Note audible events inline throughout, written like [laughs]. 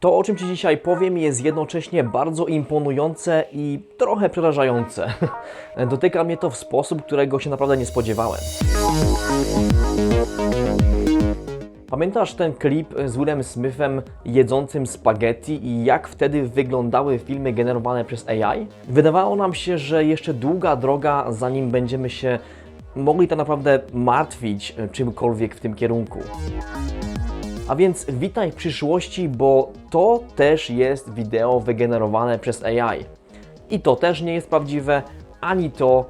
To, o czym Ci dzisiaj powiem, jest jednocześnie bardzo imponujące i trochę przerażające. [laughs] Dotyka mnie to w sposób, którego się naprawdę nie spodziewałem. Pamiętasz ten klip z Willem Smithem jedzącym spaghetti i jak wtedy wyglądały filmy generowane przez AI? Wydawało nam się, że jeszcze długa droga, zanim będziemy się mogli tak naprawdę martwić czymkolwiek w tym kierunku. A więc witaj w przyszłości, bo to też jest wideo wygenerowane przez AI. I to też nie jest prawdziwe, ani to,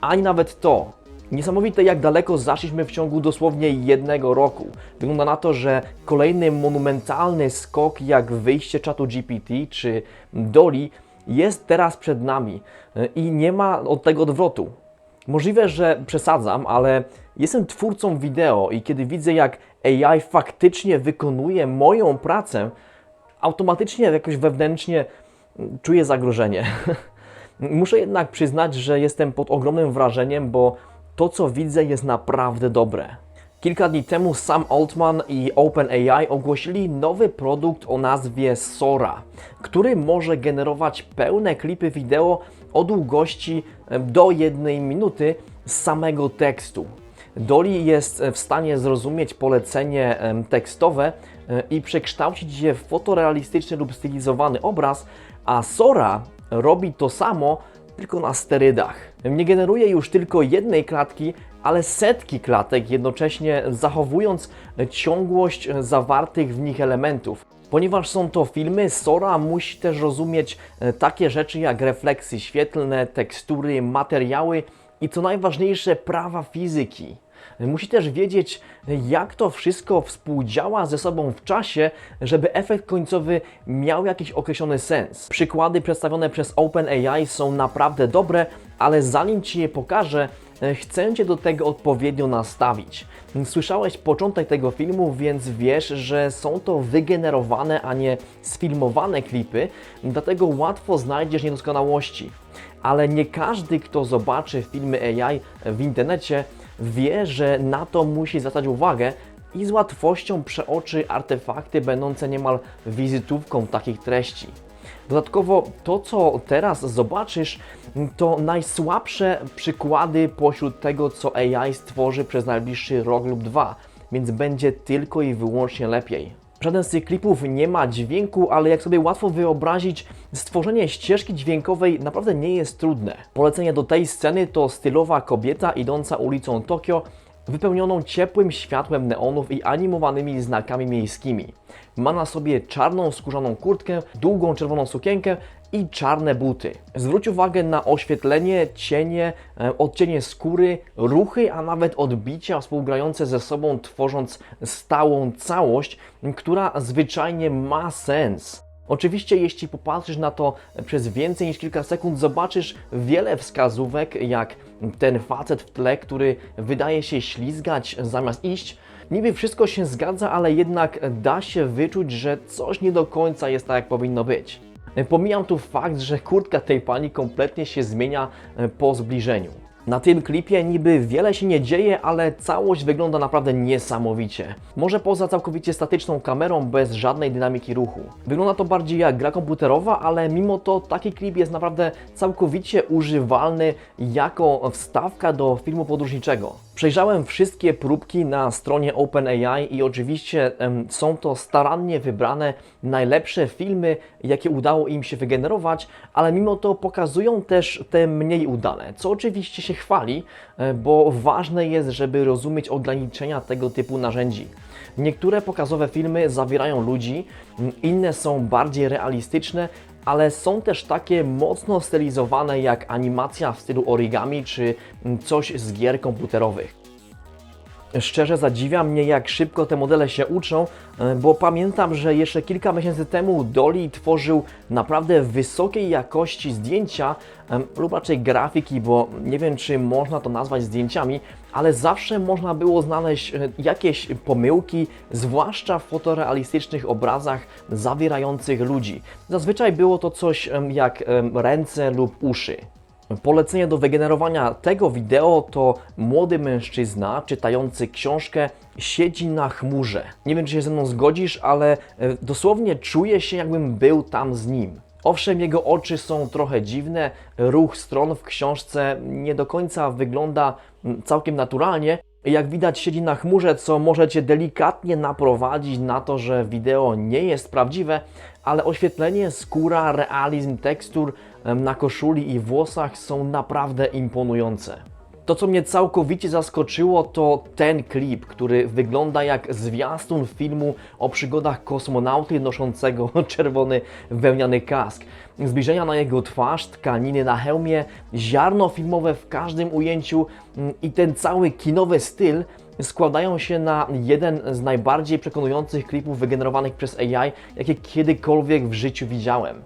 ani nawet to. Niesamowite, jak daleko zaszliśmy w ciągu dosłownie jednego roku. Wygląda na to, że kolejny monumentalny skok, jak wyjście czatu GPT czy Doli, jest teraz przed nami i nie ma od tego odwrotu. Możliwe, że przesadzam, ale jestem twórcą wideo i kiedy widzę, jak AI faktycznie wykonuje moją pracę, automatycznie jakoś wewnętrznie czuję zagrożenie. [laughs] Muszę jednak przyznać, że jestem pod ogromnym wrażeniem, bo to, co widzę, jest naprawdę dobre. Kilka dni temu Sam Altman i OpenAI ogłosili nowy produkt o nazwie Sora, który może generować pełne klipy wideo o długości do jednej minuty z samego tekstu. Dolly jest w stanie zrozumieć polecenie tekstowe e, i przekształcić je w fotorealistyczny lub stylizowany obraz, a Sora robi to samo, tylko na sterydach. Nie generuje już tylko jednej klatki, ale setki klatek, jednocześnie zachowując ciągłość zawartych w nich elementów. Ponieważ są to filmy, Sora musi też rozumieć e, takie rzeczy jak refleksy świetlne, tekstury, materiały i co najważniejsze prawa fizyki. Musi też wiedzieć, jak to wszystko współdziała ze sobą w czasie, żeby efekt końcowy miał jakiś określony sens. Przykłady przedstawione przez OpenAI są naprawdę dobre, ale zanim Ci je pokażę, e, chcę Cię do tego odpowiednio nastawić. Słyszałeś początek tego filmu, więc wiesz, że są to wygenerowane, a nie sfilmowane klipy, dlatego łatwo znajdziesz niedoskonałości. Ale nie każdy, kto zobaczy filmy AI w internecie, wie, że na to musi zwracać uwagę i z łatwością przeoczy artefakty będące niemal wizytówką takich treści. Dodatkowo to, co teraz zobaczysz, to najsłabsze przykłady pośród tego, co AI stworzy przez najbliższy rok lub dwa, więc będzie tylko i wyłącznie lepiej. Żaden z tych klipów nie ma dźwięku, ale jak sobie łatwo wyobrazić, stworzenie ścieżki dźwiękowej naprawdę nie jest trudne. Polecenie do tej sceny to stylowa kobieta idąca ulicą Tokio, wypełnioną ciepłym światłem neonów i animowanymi znakami miejskimi. Ma na sobie czarną skórzaną kurtkę, długą czerwoną sukienkę i czarne buty. Zwróć uwagę na oświetlenie, cienie, e, odcienie skóry, ruchy, a nawet odbicia współgrające ze sobą, tworząc stałą całość, która zwyczajnie ma sens. Oczywiście, jeśli popatrzysz na to przez więcej niż kilka sekund, zobaczysz wiele wskazówek, jak ten facet w tle, który wydaje się ślizgać zamiast iść. Niby wszystko się zgadza, ale jednak da się wyczuć, że coś nie do końca jest tak, jak powinno być. Pomijam tu fakt, że kurtka tej pani kompletnie się zmienia e, po zbliżeniu. Na tym klipie niby wiele się nie dzieje, ale całość wygląda naprawdę niesamowicie. Może poza całkowicie statyczną kamerą bez żadnej dynamiki ruchu. Wygląda to bardziej jak gra komputerowa, ale mimo to taki klip jest naprawdę całkowicie używalny jako wstawka do filmu podróżniczego. Przejrzałem wszystkie próbki na stronie OpenAI i oczywiście są to starannie wybrane najlepsze filmy, jakie udało im się wygenerować, ale mimo to pokazują też te mniej udane, co oczywiście się chwali, e, bo ważne jest, żeby rozumieć ograniczenia tego typu narzędzi. Niektóre pokazowe filmy zawierają ludzi, inne są bardziej realistyczne, ale są też takie mocno stylizowane jak animacja w stylu origami czy coś z gier komputerowych. Szczerze zadziwia mnie, jak szybko te modele się uczą, e, bo pamiętam, że jeszcze kilka miesięcy temu Dolly tworzył naprawdę wysokiej jakości zdjęcia em, lub raczej grafiki, bo nie wiem, czy można to nazwać zdjęciami, ale zawsze można było znaleźć e, jakieś pomyłki, zwłaszcza w fotorealistycznych obrazach zawierających ludzi. Zazwyczaj było to coś jak ręce lub uszy. Polecenie do wygenerowania tego wideo to młody mężczyzna czytający książkę siedzi na chmurze. Nie wiem, czy się ze mną zgodzisz, ale e, dosłownie czuję się, jakbym był tam z nim. Owszem, jego oczy są trochę dziwne, ruch stron w książce nie do końca wygląda mm, całkiem naturalnie. Jak widać, siedzi na chmurze, co może Cię delikatnie naprowadzić na to, że wideo nie jest prawdziwe, ale oświetlenie, skóra, realizm tekstur na koszuli i włosach są naprawdę imponujące. To, co mnie całkowicie zaskoczyło, to ten klip, który wygląda jak zwiastun filmu o przygodach kosmonauty noszącego [laughs] czerwony wełniany kask. Zbliżenia na jego twarz, tkaniny na hełmie, ziarno filmowe w każdym ujęciu mm, i ten cały kinowy styl składają się na jeden z najbardziej przekonujących klipów wygenerowanych przez AI, jakie kiedykolwiek w życiu widziałem.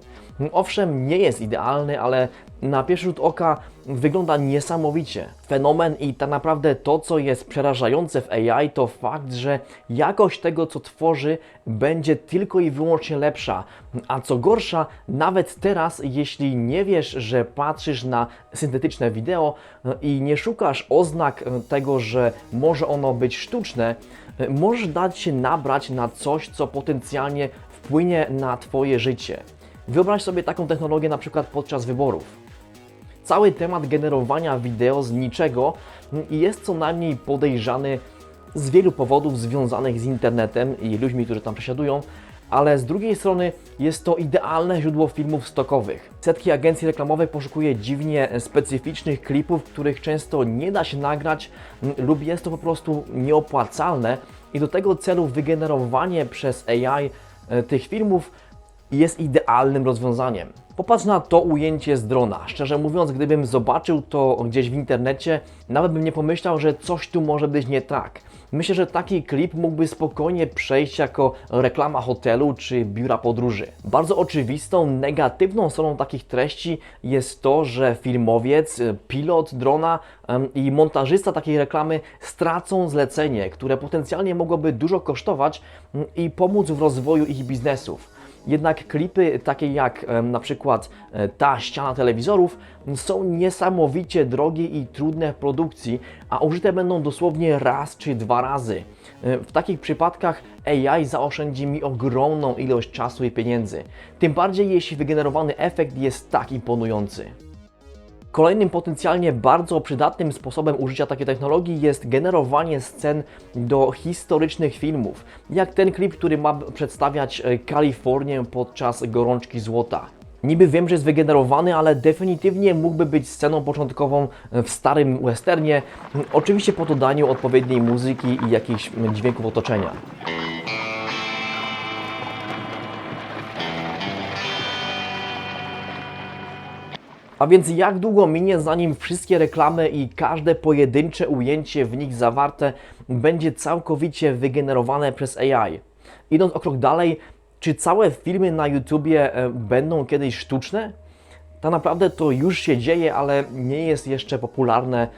Owszem, nie jest idealny, ale na pierwszy rzut oka wygląda niesamowicie. Fenomen i tak naprawdę to, co jest przerażające w AI, to fakt, że jakość tego, co tworzy, będzie tylko i wyłącznie lepsza. A co gorsza, nawet teraz, jeśli nie wiesz, że patrzysz na syntetyczne wideo e, i nie szukasz oznak tego, że może ono być sztuczne, możesz dać się nabrać na coś, co potencjalnie wpłynie na Twoje życie. Wyobraź sobie taką technologię na przykład podczas wyborów. Cały temat generowania wideo z niczego jest co najmniej podejrzany z wielu powodów związanych z internetem i ludźmi, którzy tam przesiadują, ale z drugiej strony jest to idealne źródło filmów stokowych. Setki agencji reklamowych poszukuje dziwnie specyficznych klipów, których często nie da się nagrać m, lub jest to po prostu nieopłacalne i do tego celu wygenerowanie przez AI e, tych filmów jest idealnym rozwiązaniem. Popatrz na to ujęcie z drona. Szczerze mówiąc, gdybym zobaczył to gdzieś w internecie, nawet bym nie pomyślał, że coś tu może być nie tak. Myślę, że taki klip mógłby spokojnie przejść jako reklama hotelu czy biura podróży. Bardzo oczywistą, negatywną stroną takich treści jest to, że filmowiec, pilot drona i montażysta takiej reklamy stracą zlecenie, które potencjalnie mogłoby dużo kosztować mm, i pomóc w rozwoju ich biznesów. Jednak klipy takie jak na przykład e, ta ściana telewizorów są niesamowicie drogie i trudne w produkcji, a użyte będą dosłownie raz czy dwa razy. E, W takich przypadkach AI zaoszczędzi mi ogromną ilość czasu i pieniędzy. Tym bardziej jeśli wygenerowany efekt jest tak imponujący. Kolejnym potencjalnie bardzo przydatnym sposobem użycia takiej technologii jest generowanie scen do historycznych filmów, jak ten klip, który ma przedstawiać e, Kalifornię podczas gorączki złota. Niby wiem, że jest wygenerowany, ale definitywnie mógłby być sceną początkową w starym westernie, oczywiście po dodaniu odpowiedniej muzyki i jakichś dźwięków otoczenia. A więc jak długo minie, zanim wszystkie reklamy i każde pojedyncze ujęcie w nich zawarte będzie całkowicie wygenerowane przez AI? Idąc o krok dalej, czy całe filmy na YouTubie e, będą kiedyś sztuczne? Tak naprawdę to już się dzieje, ale nie jest jeszcze popularne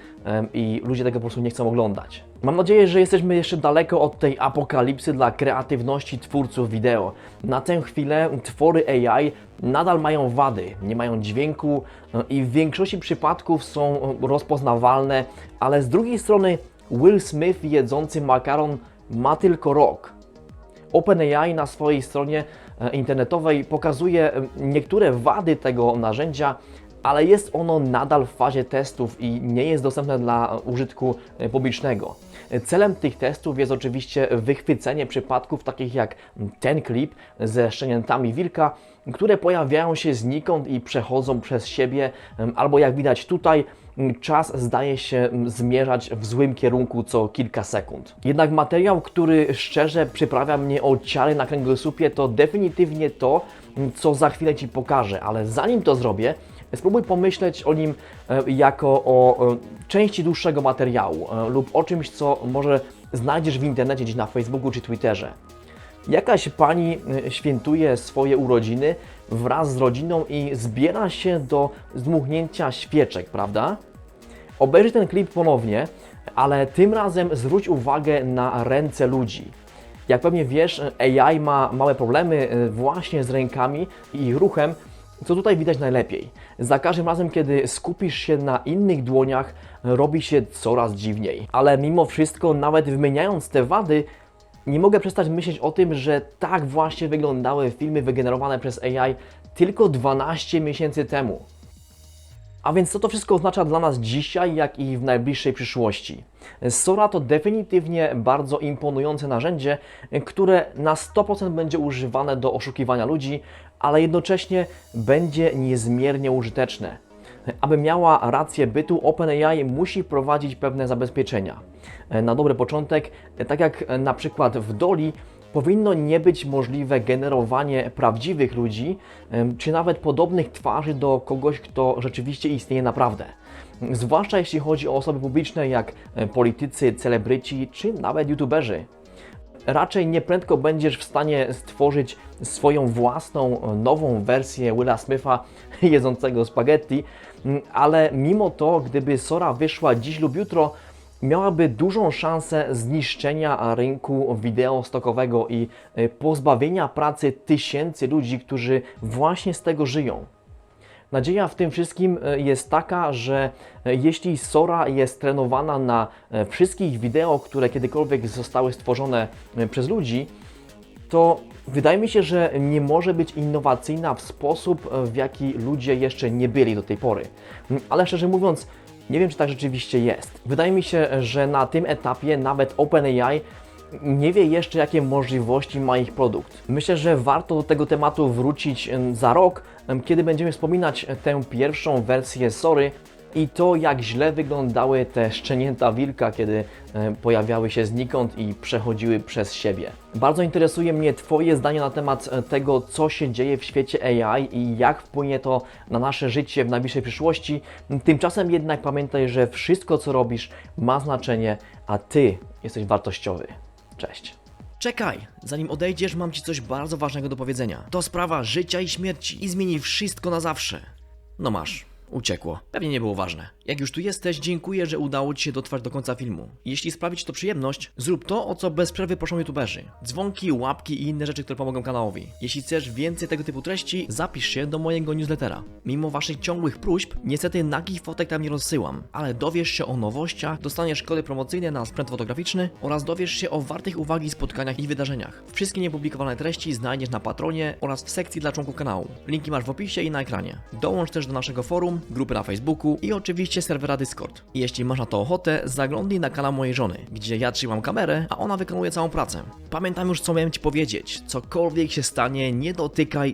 i ludzie tego po prostu nie chcą oglądać. Mam nadzieję, że jesteśmy jeszcze daleko od tej apokalipsy dla kreatywności twórców wideo. Na tę chwilę twory AI nadal mają wady, nie mają dźwięku e, i w większości przypadków są rozpoznawalne, ale z drugiej strony Will Smith jedzący makaron ma tylko rok. OpenAI na swojej stronie internetowej pokazuje e, niektóre wady tego narzędzia, ale jest ono nadal w fazie testów i nie jest dostępne dla użytku e, publicznego. Celem tych testów jest oczywiście wychwycenie przypadków takich jak ten klip ze szczeniętami wilka, które pojawiają się znikąd i przechodzą przez siebie, albo jak widać tutaj, czas zdaje się zmierzać w złym kierunku co kilka sekund. Jednak materiał, który szczerze przyprawia mnie o ciary na kręgosłupie, to definitywnie to, co za chwilę Ci pokażę, ale zanim to zrobię, Spróbuj pomyśleć o nim e, jako o e, części dłuższego materiału e, lub o czymś, co może znajdziesz w internecie, gdzieś na Facebooku czy Twitterze. Jakaś pani e, świętuje swoje urodziny wraz z rodziną i zbiera się do zdmuchnięcia świeczek, prawda? Obejrzyj ten klip ponownie, ale tym razem zwróć uwagę na ręce ludzi. Jak pewnie wiesz, AI ma małe problemy e, właśnie z rękami i ich ruchem, Co tutaj widać najlepiej? Za każdym razem, kiedy skupisz się na innych dłoniach, robi się coraz dziwniej. Ale mimo wszystko, nawet wymieniając te wady, nie mogę przestać myśleć o tym, że tak właśnie wyglądały filmy wygenerowane przez AI tylko 12 miesięcy temu. A więc co to wszystko oznacza dla nas dzisiaj, jak i w najbliższej przyszłości? Sora to definitywnie bardzo imponujące narzędzie, które na 100% będzie używane do oszukiwania ludzi, ale jednocześnie będzie niezmiernie użyteczne. Aby miała rację bytu, OpenAI musi wprowadzić pewne zabezpieczenia. Na dobry początek, tak jak na przykład w Doli, powinno nie być możliwe generowanie prawdziwych ludzi, czy nawet podobnych twarzy do kogoś, kto rzeczywiście istnieje naprawdę. Zwłaszcza jeśli chodzi o osoby publiczne jak e, politycy, celebryci, czy nawet youtuberzy. Raczej nieprędko będziesz w stanie stworzyć swoją własną, e, nową wersję Willa Smitha [laughs] jedzącego spaghetti, m, ale mimo to, gdyby Sora wyszła dziś lub jutro, miałaby dużą szansę zniszczenia rynku wideo stokowego i e, pozbawienia pracy tysięcy ludzi, którzy właśnie z tego żyją. Nadzieja w tym wszystkim e, jest taka, że e, jeśli Sora jest trenowana na e, wszystkich wideo, które kiedykolwiek zostały stworzone przez ludzi, to wydaje mi się, że nie może być innowacyjna w sposób, w jaki ludzie jeszcze nie byli do tej pory. Mm, Ale szczerze mówiąc, nie wiem, czy tak rzeczywiście jest. Wydaje mi się, że na tym etapie nawet OpenAI nie wie jeszcze, jakie możliwości ma ich produkt. Myślę, że warto do tego tematu wrócić za rok, kiedy będziemy wspominać e, tę pierwszą wersję Sory i to, jak źle wyglądały te szczenięta wilka, kiedy e, pojawiały się znikąd i przechodziły przez siebie. Bardzo interesuje mnie Twoje zdanie na temat e, tego, co się dzieje w świecie AI i jak wpłynie to na nasze życie w najbliższej przyszłości. Tymczasem jednak pamiętaj, że wszystko, co robisz, ma znaczenie, a Ty jesteś wartościowy. Cześć. Czekaj, zanim odejdziesz, mam ci coś bardzo ważnego do powiedzenia. To sprawa życia i śmierci i zmieni wszystko na zawsze. No masz, uciekło. Pewnie nie było ważne. Jak już tu jesteś, dziękuję, że udało ci się dotrwać do końca filmu. Jeśli sprawi ci to przyjemność, zrób to, o co bez przerwy proszą youtuberzy. Dzwonki, łapki i inne rzeczy, które pomogą kanałowi. Jeśli chcesz więcej tego typu treści, zapisz się do mojego newslettera. Mimo waszych ciągłych próśb, niestety nagich fotek tam nie rozsyłam, ale dowiesz się o nowościach, dostaniesz kody promocyjne na sprzęt fotograficzny oraz dowiesz się o wartych uwagi spotkaniach i wydarzeniach. Wszystkie niepublikowane treści znajdziesz na Patronie oraz w sekcji dla członków kanału. Linki masz w opisie i na ekranie. Dołącz też do naszego forum, grupy na Facebooku i oczywiście serwera Discord. Jeśli masz na to ochotę, zaglądnij na kanał mojej żony, gdzie ja trzymam kamerę, a ona wykonuje całą pracę. Pamiętam już co miałem ci powiedzieć. Cokolwiek się stanie, nie dotykaj